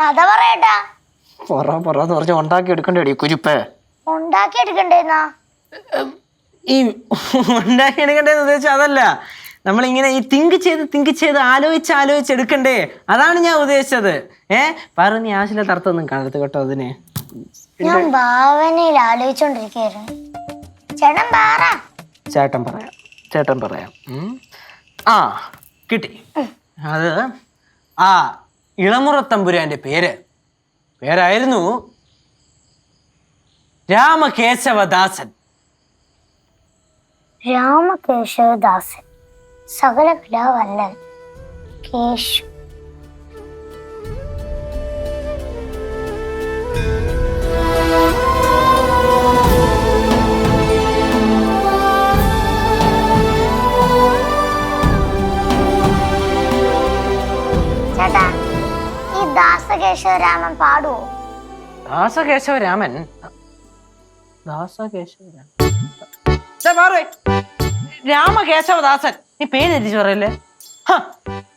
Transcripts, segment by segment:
കഥ പറയട്ടാ. പറ പറ എന്ന് പറഞ്ഞ് ഉണ്ടാക്കി എടുക്കണ്ടേടി കുരിപ്പ്. ഉണ്ടാക്കി എടുക്കണ്ടേന്നാ ഈ ഉണ്ടാക്കി എടുക്കണ്ടേന്ന് ഉദ്ദേശിച്ചത് അതല്ല. നമ്മളിങ്ങനെ ഈ തിങ്ക് ചെയ്ത് തിങ്ക് ചെയ്ത് ആലോചിച്ച് ആലോചിച്ച് എടുക്കണ്ടേ. അതാണ് ഞാൻ ഉദ്ദേശിച്ചത്. ഏ? നീ ആശില തർത്തൊന്നും കാണരുത് കേട്ടോ അതിനെ. ഞാൻ ഭാവനയിൽ ആലോചിച്ചോണ്ടിരിക്കുകയായിരുന്നു. ചേട്ടൻ പറ. ചേട്ടൻ പറയാം. ചേട്ടൻ പറയാം. ആ കിട്ടി. അത് ആ ഇളമുറത്തമ്പുരാന്റെ പേര്. പേരായിരുന്നു രാമകേശവദാസൻ. രാമകേശവദാസൻ സകല കലാവല്ലൻ കേശു. ദാസകേശവരാമൻ പാടുവോ? ദാസകേശവരാമൻ? ദാസകേശവരാമൻ. രാമകേശവദാസൻ. നീ പേര് തിരിച്ചു പറയല്ലേ?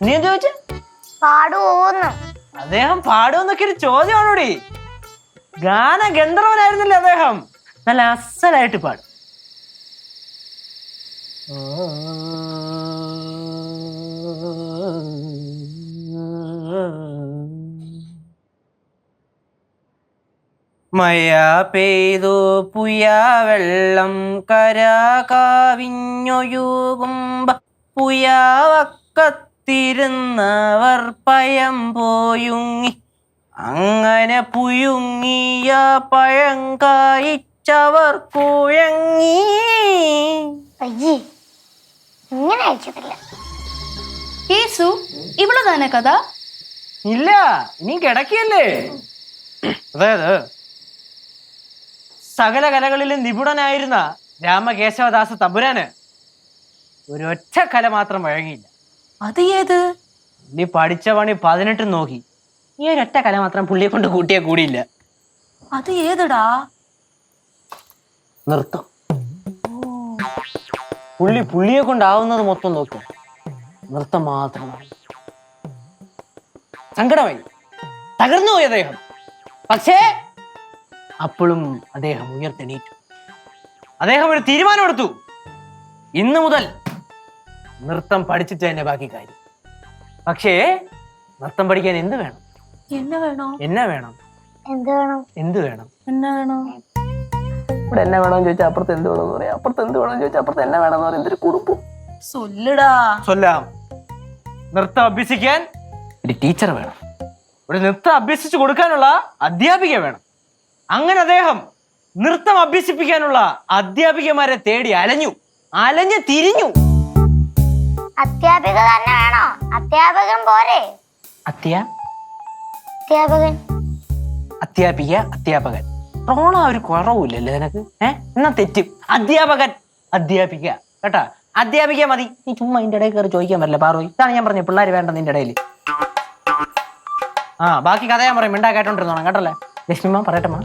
നീ എന്ത് ചോദിച്ചു? പാടുവോന്ന്. അദ്ദേഹം പാടുമെന്നൊക്കെ ഒരു ചോദ്യമാണോടി? ഗാന ഗന്ധർവനായിരുന്നില്ലേ അദ്ദേഹം? നല്ല അസലായിട്ട് പാടും. മയ പെയ്തു പുയാവെള്ളം വെള്ളം കര കാവിഞ്ഞൊഴുകുമ്പ പുയാവക്കത്തിരുന്നവർ പയം പോയുങ്ങി. അങ്ങനെ പുയുങ്ങിയ പഴം കായിച്ചവർ കുഴങ്ങി. അയ്യേ ഇങ്ങനെ യേസു ഇവൾ കഥ? ഇല്ല നീ കിടക്കിയല്ലേ? അതായത് സകല കലകളിലും നിപുണനായിരുന്ന രാമകേശവദാസ തമ്പുരാന് ഒരൊറ്റ കല മാത്രം വഴങ്ങിയില്ല. അത് ഏത്? നീ പഠിച്ച പണി പതിനെട്ട് നോക്കി. ഈ ഒരൊറ്റ കല മാത്രം പുള്ളിയെ കൊണ്ട് കൂട്ടിയേ കൂടിയില്ല. അത് ഏതടാ? നൃത്തം. പുള്ളി പുള്ളിയെ കൊണ്ടാവുന്നത് മൊത്തം നോക്കും. നൃത്തം മാത്രമാണ് സങ്കടമായി. തകർന്നു പോയി അദ്ദേഹം. പക്ഷേ അപ്പോഴും അദ്ദേഹം ഉയർത്തെണീറ്റു. അദ്ദേഹം ഒരു തീരുമാനമെടുത്തു ഇന്ന് മുതൽ നൃത്തം പഠിച്ചിട്ട് തന്നെ ബാക്കി കാര്യം. പക്ഷേ നൃത്തം പഠിക്കാൻ എന്ത് വേണം? എന്നെ വേണോ? എന്നാ വേണം. എന്ത് വേണം? എന്ത് വേണം? എന്നെ വേണോ? ഇവിടെ എന്നെ വേണമെന്ന് ചോദിച്ചാൽ അപ്പുറത്ത് എന്ത് വേണമെന്ന് പറയാം? അപ്പുറത്ത് എന്ത് വേണമെന്ന് ചോദിച്ചാൽ അപ്പുറത്ത് എന്നെ വേണമെന്ന് പറയാം? എന്തൊരു കുറുപ്പ് സൊല്ലടാ. ചൊല്ലാം നൃത്തം അഭ്യസിക്കാൻ ഒരു ടീച്ചർ വേണം. ഒരു നൃത്തം അഭ്യസിച്ചു കൊടുക്കാനുള്ള അധ്യാപിക വേണം. അങ്ങനെ അദ്ദേഹം നൃത്തം അഭ്യസിപ്പിക്കാനുള്ള അധ്യാപികമാരെ തേടി അലഞ്ഞു. അലഞ്ഞു തിരിഞ്ഞു. അധ്യാപിക തന്നെ വേണോ? അധ്യാപകൻ പോരെ? അത്യ അധ്യാപകൻ. അധ്യാപിക അധ്യാപകൻ. റോണ ഒരു കുറവില്ലല്ലേ നിനക്ക്. ഏ? എന്നാ തെറ്റും. അധ്യാപകൻ അധ്യാപിക. കേട്ടാ? അധ്യാപിക മതി. നീ ചുമ്മാ ഇതിന്റെ ഇടയിൽ കയറി ചോദിക്കാൻ പറ്റില്ല പാറോ ഇതാണ് ഞാൻ പറഞ്ഞത് പിള്ളേർ വേണ്ട നിന്റെ ഇടയിൽ. ആ ബാക്കി കഥ ഞാൻ പറയും. മിണ്ടാ കേട്ടോണ്ടിരുന്നോണം കേട്ടല്ലേ? ലക്ഷ്മിമ്മ പറയട്ടെ മാ